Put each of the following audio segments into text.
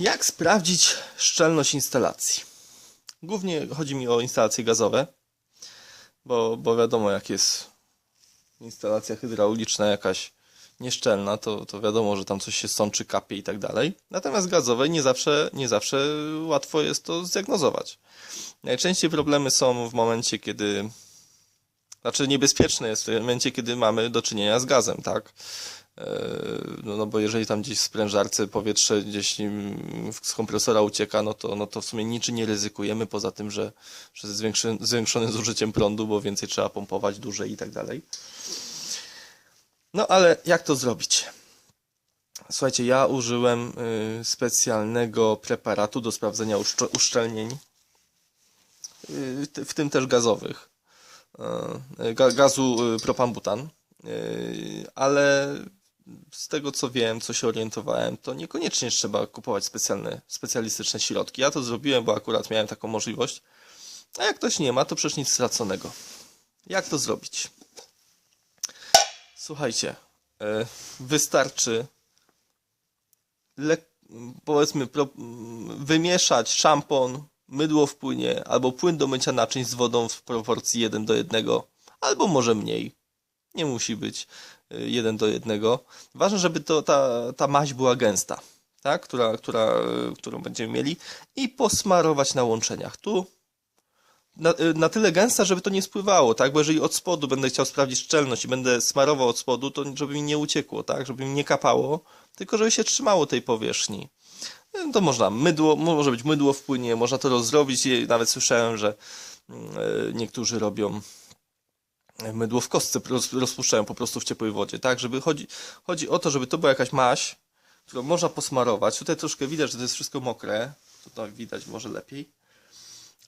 Jak sprawdzić szczelność instalacji? Głównie chodzi mi o instalacje gazowe, bo, bo wiadomo, jak jest instalacja hydrauliczna jakaś nieszczelna, to, to wiadomo, że tam coś się sączy, kapie i tak dalej. Natomiast gazowej nie zawsze, nie zawsze łatwo jest to zdiagnozować. Najczęściej problemy są w momencie, kiedy znaczy niebezpieczne jest w momencie, kiedy mamy do czynienia z gazem, tak? No, no bo jeżeli tam gdzieś w sprężarce powietrze gdzieś z kompresora ucieka, no to, no to w sumie niczym nie ryzykujemy, poza tym, że, że zwiększy, zwiększonym zużyciem prądu, bo więcej trzeba pompować, dłużej i tak dalej. No ale jak to zrobić? Słuchajcie, ja użyłem y, specjalnego preparatu do sprawdzenia uszcz- uszczelnień, y, w tym też gazowych, ga- gazu y, propanbutan. Ale z tego co wiem, co się orientowałem, to niekoniecznie trzeba kupować specjalne, specjalistyczne środki. Ja to zrobiłem, bo akurat miałem taką możliwość. A jak ktoś nie ma, to przecież nic straconego. Jak to zrobić? Słuchajcie, e, wystarczy powiedzmy wymieszać szampon, mydło w płynie albo płyn do mycia naczyń z wodą w proporcji 1 do 1, albo może mniej. Nie musi być y, 1 do 1. Ważne, żeby to, ta, ta była gęsta, tak? która, która, y, którą będziemy mieli i posmarować na łączeniach. Tu na, y, na tyle gęsta, żeby to nie spływało, tak? Bo jeżeli od spodu będę chciał sprawdzić szczelność i będę smarował od spodu, to żeby mi nie uciekło, tak? Żeby mi nie kapało, tylko żeby się trzymało tej powierzchni. Y, To można mydło, może być mydło w płynie, można to rozrobić nawet słyszałem, że y, niektórzy robią mydło w kostce, roz- rozpuszczają po prostu w ciepłej wodzie, tak? Żeby chodzi, chodzi o to, żeby to była jakaś maź, którą można posmarować. Tutaj troszkę widać, że to jest wszystko mokre. Tutaj widać może lepiej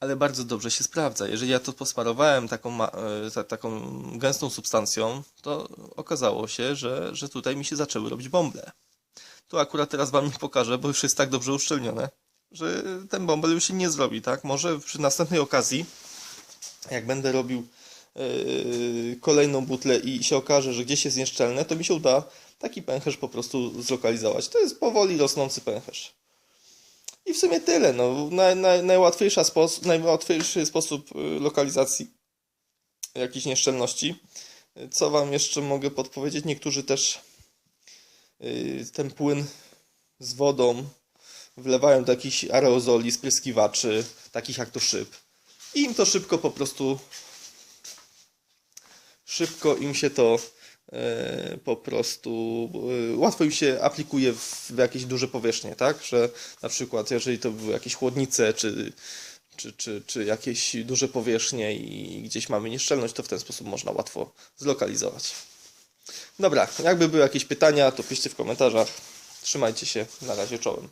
ale bardzo dobrze się sprawdza. Jeżeli ja to posmarowałem taką, e, ta, taką gęstą substancją, to okazało się, że, że tutaj mi się zaczęły robić bąble. Tu akurat teraz wam nie pokażę, bo już jest tak dobrze uszczelnione, że ten bąbel już się nie zrobi, tak? Może przy następnej okazji, jak będę robił yy, kolejną butlę i się okaże, że gdzieś jest nieszczelne, to mi się uda taki pęcherz po prostu zlokalizować. To jest powoli rosnący pęcherz. I w sumie tyle. No, naj, naj, najłatwiejsza najłatwiejszy sposób y, lokalizacji jakichś nieszczelności. Co Wam jeszcze mogę podpowiedzieć? Niektórzy też ten płyn z wodą wlewają do jakichś aerozoli, spryskiwaczy, takich jak to szyb. I im to szybko po prostu szybko im się to e, po prostu e, łatwo im się aplikuje w, w jakieś duże powierzchnie, tak? Że na przykład jeżeli to były jakieś chłodnice czy, czy, czy, czy jakieś duże powierzchnie i gdzieś mamy nieszczelność, to w ten sposób można łatwo zlokalizować. Dobra, jakby były jakieś pytania, to piszcie w komentarzach. Trzymajcie się, na razie czołem.